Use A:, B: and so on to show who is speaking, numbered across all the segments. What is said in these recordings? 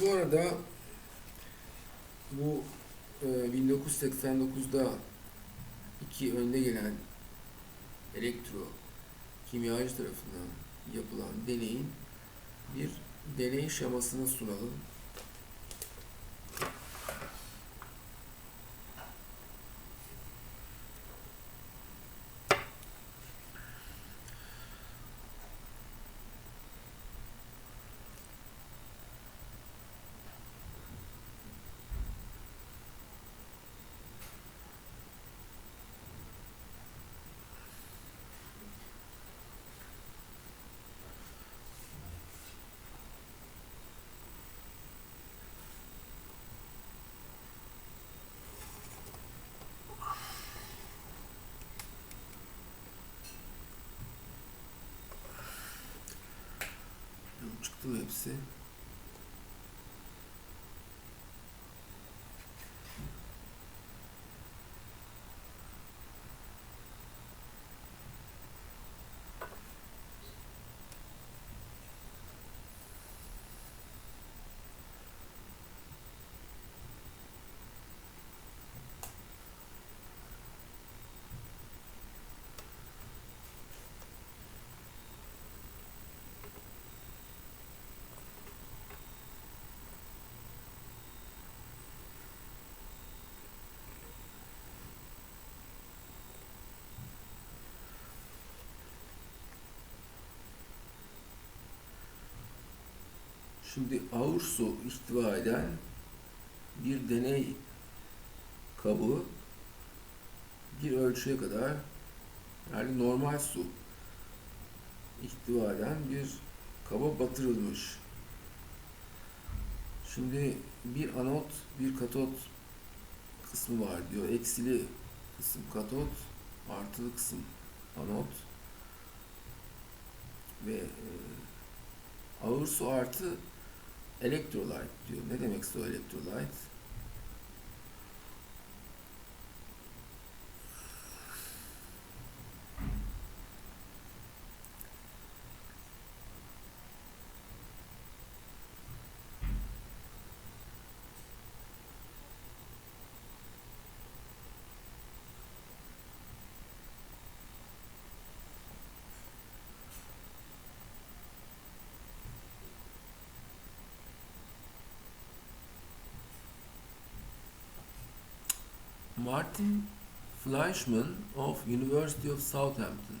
A: Bu arada bu e, 1989'da iki önde gelen elektro kimyacı tarafından yapılan deneyin bir deney şemasını sunalım. Hepsi? Şimdi ağır su ihtiva eden bir deney kabı bir ölçüye kadar yani normal su ihtiva eden bir kaba batırılmış. Şimdi bir anot, bir katot kısmı var diyor. Eksili kısım katot, artılı kısım anot ve e, ağır su artı Electrolyte diyor. Ne demekse o electrolyte? Martin Fleischmann of University of Southampton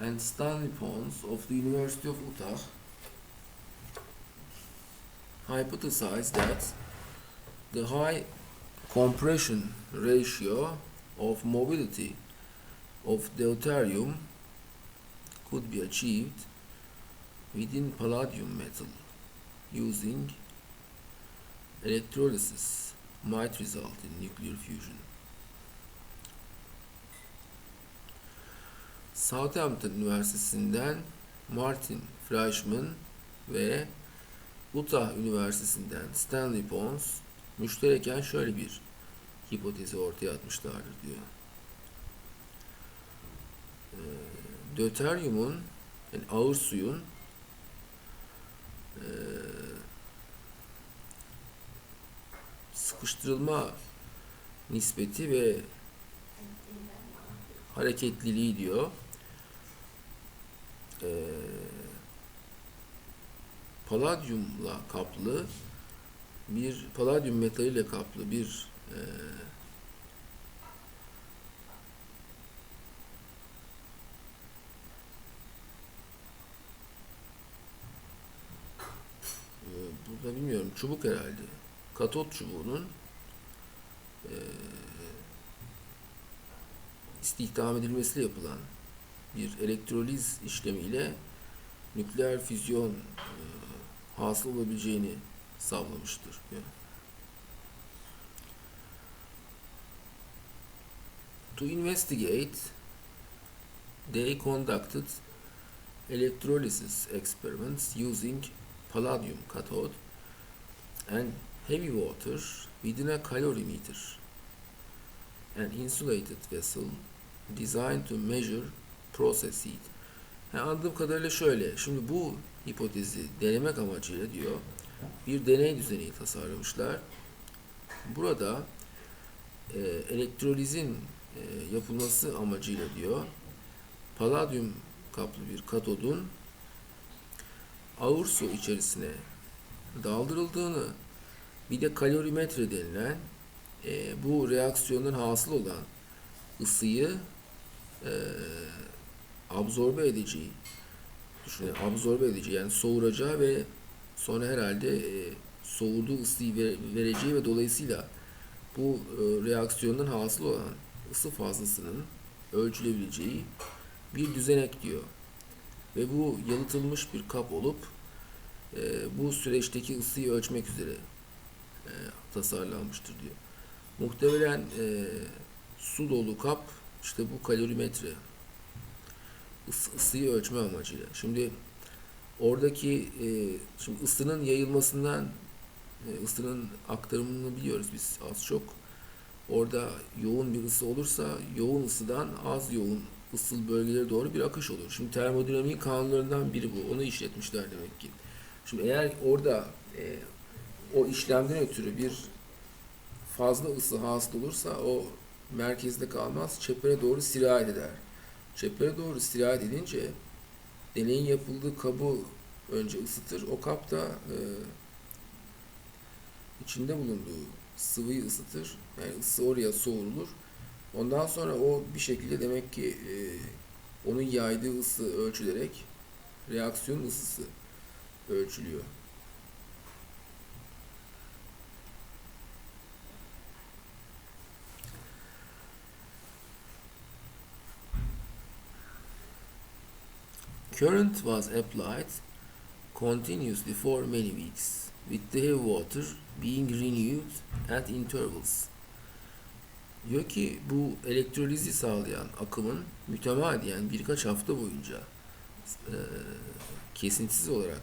A: and Stanley Pons of the University of Utah hypothesized that the high compression ratio of mobility of deuterium could be achieved within palladium metal using electrolysis might result in nuclear fusion. Southampton Üniversitesi'nden Martin Fleischmann ve Utah Üniversitesi'nden Stanley Pons müştereken şöyle bir hipotezi ortaya atmışlardır diyor. Ee, Deuteriumun yani ağır suyun sıkıştırılma nispeti ve hareketliliği diyor. Ee, paladyumla kaplı bir paladyum metaliyle kaplı bir e, e, burada bilmiyorum çubuk herhalde katot çubuğunun e, istihdam edilmesiyle yapılan bir elektroliz işlemiyle nükleer füzyon e, hasıl olabileceğini sağlamıştır. diyor. To investigate, they conducted electrolysis experiments using palladium cathode and heavy water within a calorimeter, an insulated vessel designed to measure process heat. Yani anladığım kadarıyla şöyle. Şimdi bu hipotezi denemek amacıyla diyor bir deney düzeni tasarlamışlar. Burada e, elektrolizin e, yapılması amacıyla diyor paladyum kaplı bir katodun ağır su içerisine daldırıldığını bir de kalorimetre denilen e, bu reaksiyonun hasıl olan ısıyı e, absorbe edeceği düşünün absorbe edeceği yani soğuracağı ve sonra herhalde e, soğuduğu ısıyı ver, vereceği ve dolayısıyla bu e, reaksiyonun hasıl olan ısı fazlasının ölçülebileceği bir düzenek diyor. Ve bu yalıtılmış bir kap olup e, bu süreçteki ısıyı ölçmek üzere e, tasarlanmıştır diyor. Muhtemelen e, su dolu kap işte bu kalorimetre ısı, ısıyı ölçme amacıyla. Şimdi oradaki e, şimdi ısının yayılmasından e, ısının aktarımını biliyoruz biz az çok. Orada yoğun bir ısı olursa yoğun ısıdan az yoğun ısıl bölgelere doğru bir akış olur. Şimdi termodinamiğin kanunlarından biri bu. Onu işletmişler demek ki. Şimdi eğer orada e, o işlemden ötürü bir fazla ısı hasıl olursa o merkezde kalmaz, çepere doğru sirayet eder. Çepere doğru sirayet edince deneyin yapıldığı kabı önce ısıtır. O kap da e, içinde bulunduğu sıvıyı ısıtır. Yani ısı oraya soğurulur. Ondan sonra o bir şekilde demek ki e, onun yaydığı ısı ölçülerek reaksiyon ısısı ölçülüyor. Current was applied continuously for many weeks, with the water being renewed at intervals. Diyor ki bu elektrolizi sağlayan akımın mütemadiyen birkaç hafta boyunca e, kesintisiz olarak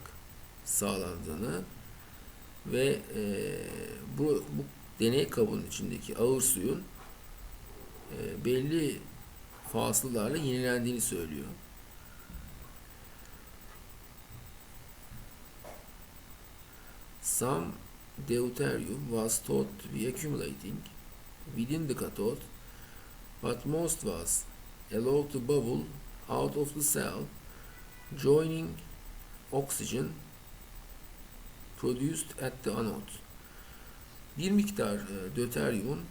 A: sağlandığını ve e, bu, bu deney kabının içindeki ağır suyun e, belli fasılarla yenilendiğini söylüyor. Some deuterium was thought to be accumulating within the cathode, but most was allowed to bubble out of the cell, joining oxygen produced at the anode. Bir miktar e, döteryumun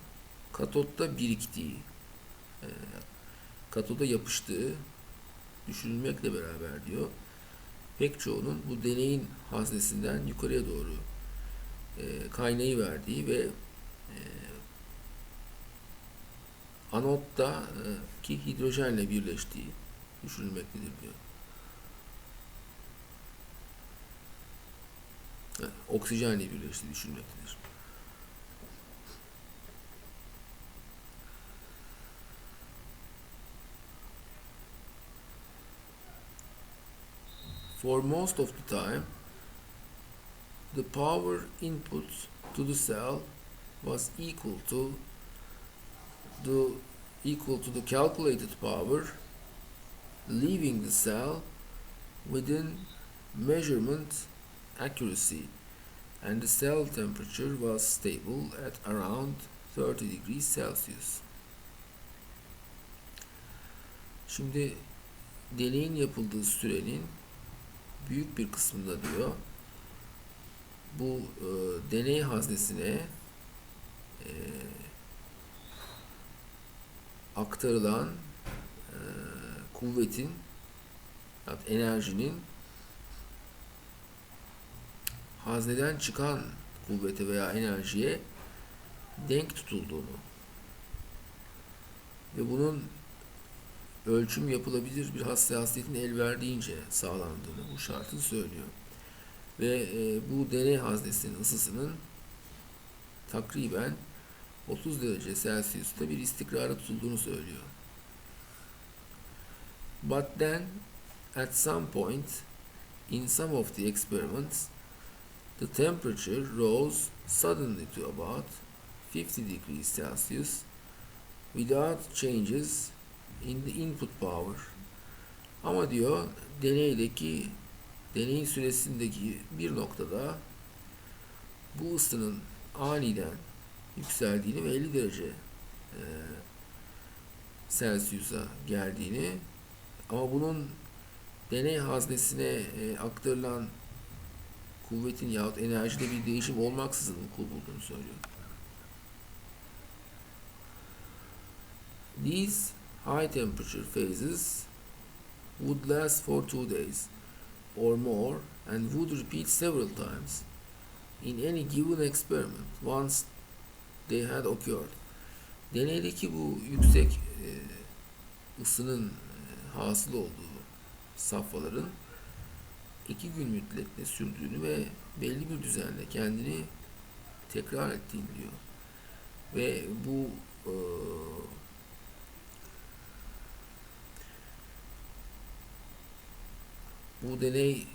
A: katotta biriktiği, e, katoda yapıştığı düşünülmekle beraber diyor. Pek çoğunun bu deneyin haznesinden yukarıya doğru e, kaynayı verdiği ve e, anotta e, ki hidrojenle birleştiği düşünülmektedir diyor. Oksijenle birleştiği düşünülmektedir. For most of the time, the power input to the cell was equal to the equal to the calculated power leaving the cell within measurement accuracy and the cell temperature was stable at around 30 degrees Celsius. Şimdi deneyin yapıldığı sürenin büyük bir kısmında diyor bu e, deney haznesine e, aktarılan e, kuvvetin enerjinin hazneden çıkan kuvvete veya enerjiye denk tutulduğunu ve bunun ölçüm yapılabilir bir hassasiyetin el verdiğince sağlandığını bu şartı söylüyor. Ve e, bu deney haznesinin ısısının takriben 30 derece Celsius'ta bir istikrara tutulduğunu söylüyor. But then at some point in some of the experiments the temperature rose suddenly to about 50 degrees Celsius without changes in the input power. Ama diyor deneydeki deneyin süresindeki bir noktada bu ısının aniden yükseldiğini ve 50 derece e, Celsius'a geldiğini ama bunun deney haznesine e, aktarılan kuvvetin yahut enerjide bir değişim olmaksızın vuku bulduğunu söylüyor. These high temperature phases would last for two days or more and would repeat several times in any given experiment once they had occurred. Deneydeki bu yüksek e, ısının e, hasıl olduğu safhaların iki gün müddetle sürdüğünü ve belli bir düzenle kendini tekrar ettiğini diyor. Ve bu e, bu deney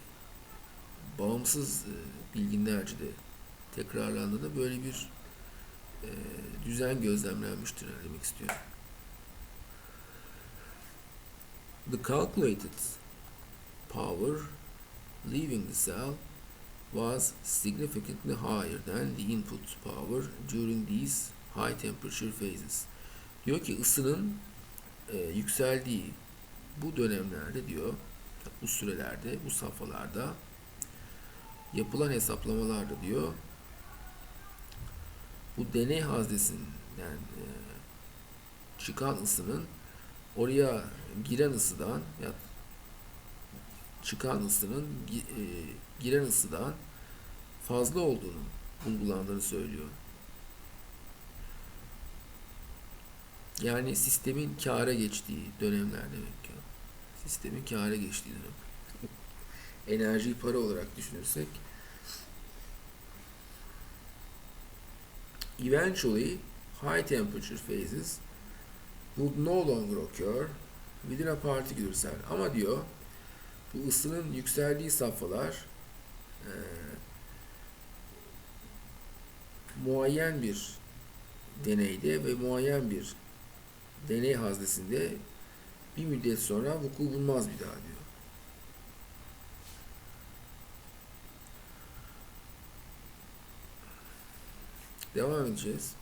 A: bağımsız e, bilginlerce de tekrarlandığında böyle bir e, düzen gözlemlenmiştir demek istiyorum. The calculated power leaving the cell was significantly higher than the input power during these high temperature phases. Diyor ki ısının e, yükseldiği bu dönemlerde diyor, bu sürelerde, bu safhalarda yapılan hesaplamalarda diyor bu deney haznesinden e, çıkan ısının oraya giren ısıdan ya çıkan ısının e, giren ısıdan fazla olduğunu bulgulandığını söylüyor. Yani sistemin kâra geçtiği dönemler demek ki. Sistemin kâra geçtiği dönem. Enerjiyi para olarak düşünürsek eventually high temperature phases would no longer occur within a particular cell. Ama diyor bu ısının yükseldiği safhalar e, muayyen bir deneyde ve muayyen bir deney haznesinde bir müddet sonra vuku bulmaz bir daha diyor. Devam edeceğiz.